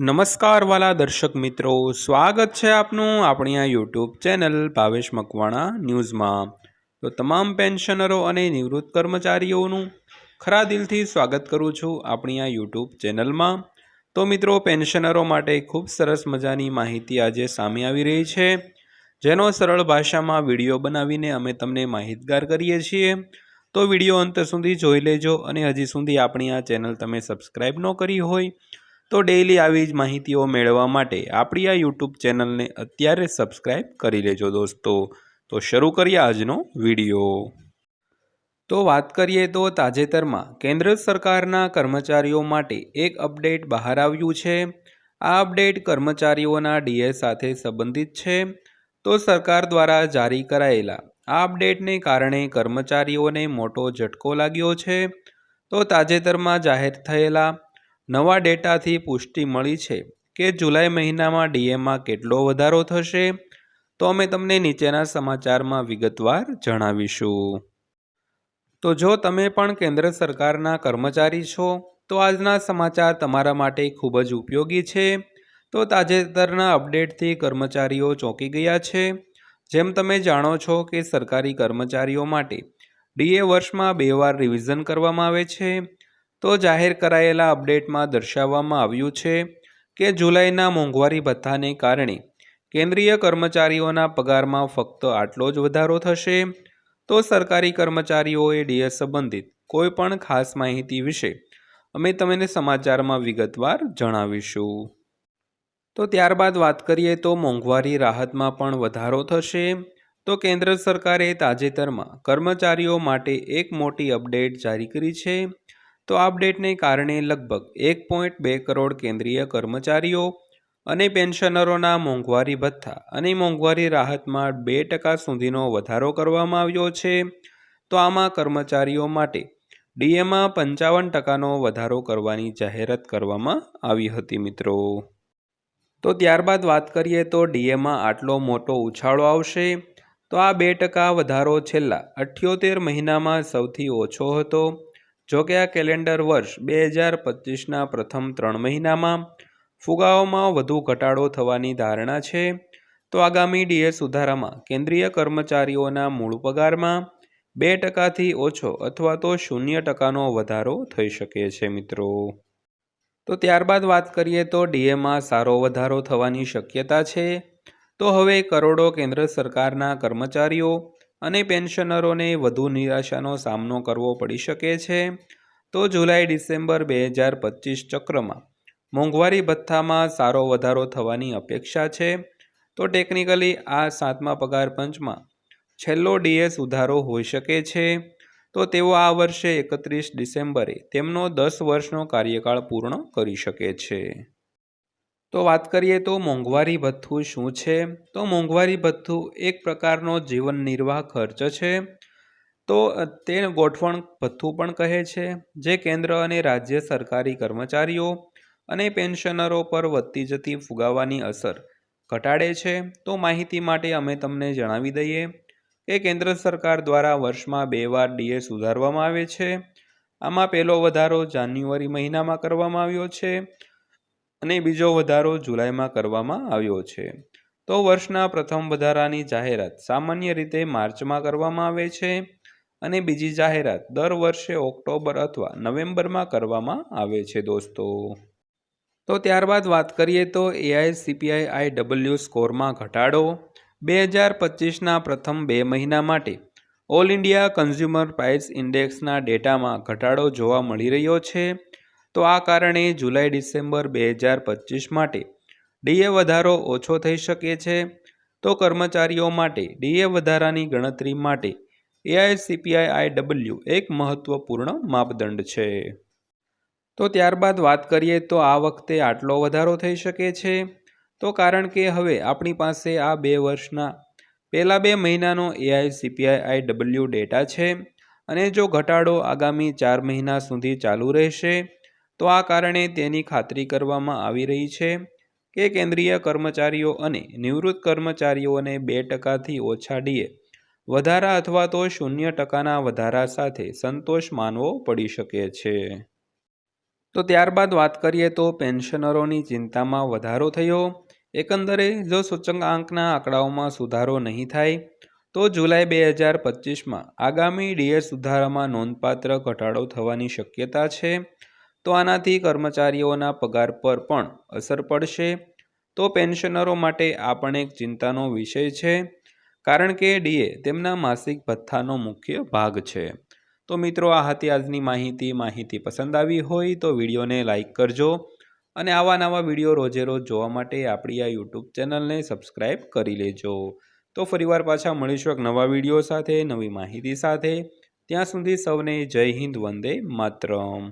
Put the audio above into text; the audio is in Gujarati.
નમસ્કાર વાલા દર્શક મિત્રો, સ્વાગત છે આપનું આપણી આ યુટ્યુબ ચેનલ ભાવેશ મકવાણા ન્યૂઝમાં. તો તમામ પેન્શનરો અને નિવૃત્ત કર્મચારીઓનું ખરા દિલથી સ્વાગત કરું છું આપણી આ યુટ્યુબ ચેનલમાં. તો મિત્રો, પેન્શનરો માટે ખૂબ સરસ મજાની માહિતી આજે સામે આવી રહી છે. જેનો સરળ ભાષામાં વીડિયો બનાવીને અમે તમને માહિતગાર કરીએ છીએ. તો વીડિયો અંત સુધી જોઈ લેજો અને હજી સુધી આપણી આ ચેનલ તમે સબસ્ક્રાઈબ ન કરી હોય તો ડેઈલી આવી જ માહિતીઓ મેળવવા માટે આપણી આ યુટ્યુબ ચેનલને અત્યારે સબસ્ક્રાઈબ કરી લેજો દોસ્તો. તો શરૂ કરીએ આજનો વીડિયો તો વાત કરીએ તો તાજેતરમાં કેન્દ્ર સરકારના કર્મચારીઓ માટે એક અપડેટ બહાર આવ્યું છે. આ અપડેટ કર્મચારીઓના ડીએ સાથે સંબંધિત છે. તો સરકાર દ્વારા જારી કરાયેલા આ અપડેટને કારણે કર્મચારીઓને મોટો ઝટકો લાગ્યો છે. તો તાજેતરમાં જાહેર થયેલા નવા ડેટાથી પુષ્ટિ મળી છે કે જુલાઈ મહિનામાં ડીએમાં કેટલો વધારો થશે? તો અમે તમને નીચેના સમાચારમાં વિગતવાર જણાવીશું. તો જો તમે પણ કેન્દ્ર સરકારના કર્મચારી છો, તો આજના સમાચાર તમારા માટે ખૂબ જ ઉપયોગી છે. તો તાજેતરના અપડેટથી કર્મચારીઓ ચોંકી ગયા છે. જેમ તમે જાણો છો કે સરકારી કર્મચારીઓ માટે ડીએ વર્ષમાં બે વાર રિવિઝન કરવામાં આવે છે. તો જાહેર કરાયેલા અપડેટમાં દર્શાવવામાં આવ્યું છે કે જુલાઈના મોંઘવારી ભથ્થાને કારણે કેન્દ્રીય કર્મચારીઓના પગારમાં ફક્ત આટલો જ વધારો થશે. તો સરકારી કર્મચારીઓએ ડીએસ સંબંધિત કોઈપણ ખાસ માહિતી વિશે અમે તમને સમાચારમાં વિગતવાર જણાવીશું. તો ત્યારબાદ વાત કરીએ તો મોંઘવારી રાહતમાં પણ વધારો થશે. તો કેન્દ્ર સરકારે તાજેતરમાં કર્મચારીઓ માટે એક મોટી અપડેટ જારી કરી છે. તો આ અપડેટને કારણે લગભગ એક પોઈન્ટ બે કરોડ કેન્દ્રીય કર્મચારીઓ અને પેન્શનરોના મોંઘવારી ભથ્થા અને મોંઘવારી રાહતમાં બે ટકા સુધીનો વધારો કરવામાં આવ્યો છે. તો આમાં કર્મચારીઓ માટે ડીએમાં પંચાવન ટકાનો વધારો કરવાની જાહેરાત કરવામાં આવી હતી મિત્રો. તો ત્યારબાદ વાત કરીએ તો ડીએમાં આટલો મોટો ઉછાળો આવશે. તો આ બે ટકા વધારો છેલ્લા અઠ્યોતેર મહિનામાં સૌથી ઓછો હતો. જોકે આ કેલેન્ડર વર્ષ બે હજાર પચીસના પ્રથમ ત્રણ મહિનામાં ફુગાઓમાં વધુ ઘટાડો થવાની ધારણા છે, તો આગામી ડીએ સુધારામાં કેન્દ્રીય કર્મચારીઓના મૂળ પગારમાં બે ટકાથી ઓછો અથવા તો શૂન્ય ટકાનો વધારો થઈ શકે છે, મિત્રો. તો ત્યારબાદ વાત કરીએ તો ડીએમાં સારો વધારો થવાની શક્યતા છે, તો હવે કરોડો કેન્દ્ર સરકારના કર્મચારીઓ અને પેન્શનરોને વધુ નિરાશાનો સામનો કરવો પડી શકે છે. તો જુલાઈ, ડિસેમ્બર બે હજાર પચીસ ચક્રમાં મોંઘવારી ભથ્થામાં સારો વધારો થવાની અપેક્ષા છે. તો ટેકનિકલી આ સાતમા પગાર પંચમાં છેલ્લો ડીએસ સુધારો હોઈ શકે છે. તો તેઓ આ વર્ષે એકત્રીસ ડિસેમ્બરે તેમનો દસ વર્ષનો કાર્યકાળ પૂર્ણ કરી શકે છે. તો વાત કરીએ તો મોંઘવારી ભથ્થું શું છે? તો મોંઘવારી ભથ્થું એક પ્રકારનો જીવન નિર્વાહ ખર્ચ છે. તો તે ગોઠવણ ભથ્થું પણ કહે છે, જે કેન્દ્ર અને રાજ્ય સરકારી કર્મચારીઓ અને પેન્શનરો પર વધતી જતી ફુગાવાની અસર ઘટાડે છે. તો માહિતી માટે અમે તમને જણાવી દઈએ કે કેન્દ્ર સરકાર દ્વારા વર્ષમાં બે વાર ડીએ સુધારવામાં આવે છે. આમાં પહેલો વધારો જાન્યુઆરી મહિનામાં કરવામાં આવ્યો છે. અને બીજો વધારો જુલાઈમાં કરવામાં આવ્યો છે. તો વર્ષના પ્રથમ વધારાની જાહેરાત સામાન્ય રીતે માર્ચમાં કરવામાં આવે છે અને બીજી જાહેરાત દર વર્ષે ઓક્ટોબર અથવા નવેમ્બરમાં કરવામાં આવે છે દોસ્તો. તો ત્યારબાદ વાત કરીએ તો એઆઈસીપીઆઈ આઈ ડબલ્યુ સ્કોરમાં ઘટાડો બે હજાર પચીસના પ્રથમ બે મહિના માટે ઓલ ઇન્ડિયા કન્ઝ્યુમર પ્રાઇસ ઇન્ડેક્સના ડેટામાં ઘટાડો જોવા મળી રહ્યો છે. તો આ કારણે જુલાઈ, ડિસેમ્બર બે હજાર પચીસ માટે ડીએ વધારો ઓછો થઈ શકે છે. તો કર્મચારીઓ માટે ડીએ વધારાની ગણતરી માટે એઆઈસીપીઆઈ આઈ ડબલ્યુ એક મહત્વપૂર્ણ માપદંડ છે. તો ત્યારબાદ વાત કરીએ તો આ વખતે આટલો વધારો થઈ શકે છે. તો કારણ કે હવે આપણી પાસે આ બે વર્ષના પહેલાં બે મહિનાનો એઆઈસીપીઆઈ આઈ ડબલ્યુ ડેટા છે અને જો ઘટાડો આગામી ચાર મહિના સુધી ચાલુ રહેશે તો આ કારણે તેની ખાતરી કરવામાં આવી રહી છે કે કેન્દ્રીય કર્મચારીઓ અને નિવૃત્ત કર્મચારીઓને બે ટકાથી ઓછા ડીએ, વધારા અથવા તો શૂન્ય ટકાના વધારા સાથે સંતોષ માનવો પડી શકે છે. તો ત્યારબાદ વાત કરીએ તો પેન્શનરોની ચિંતામાં વધારો થયો. એકંદરે, જો સૂચકાંકના આંકડાઓમાં સુધારો નહીં થાય, તો જુલાઈ બે હજાર પચીસમાં આગામી ડીએ સુધારામાં નોંધપાત્ર ઘટાડો થવાની શક્યતા છે. તો આનાથી કર્મચારીઓના પગાર પર પણ અસર પડશે. તો પેન્શનરો માટે આ પણ એક ચિંતાનો વિષય છે, કારણ કે ડીએ તેમના માસિક ભથ્થાનો મુખ્ય ભાગ છે. તો મિત્રો, આ હતી આજની માહિતી. માહિતી પસંદ આવી હોય તો વિડીયોને લાઇક કરજો અને આવા નવા વીડિયો રોજે રોજ જોવા માટે આપણી આ યુટ્યુબ ચેનલને સબસ્ક્રાઈબ કરી લેજો. તો ફરીવાર પાછા મળીશું એક નવા વીડિયો સાથે, નવી માહિતી સાથે. ત્યાં સુધી સૌને જય હિન્દ, વંદે માતરમ.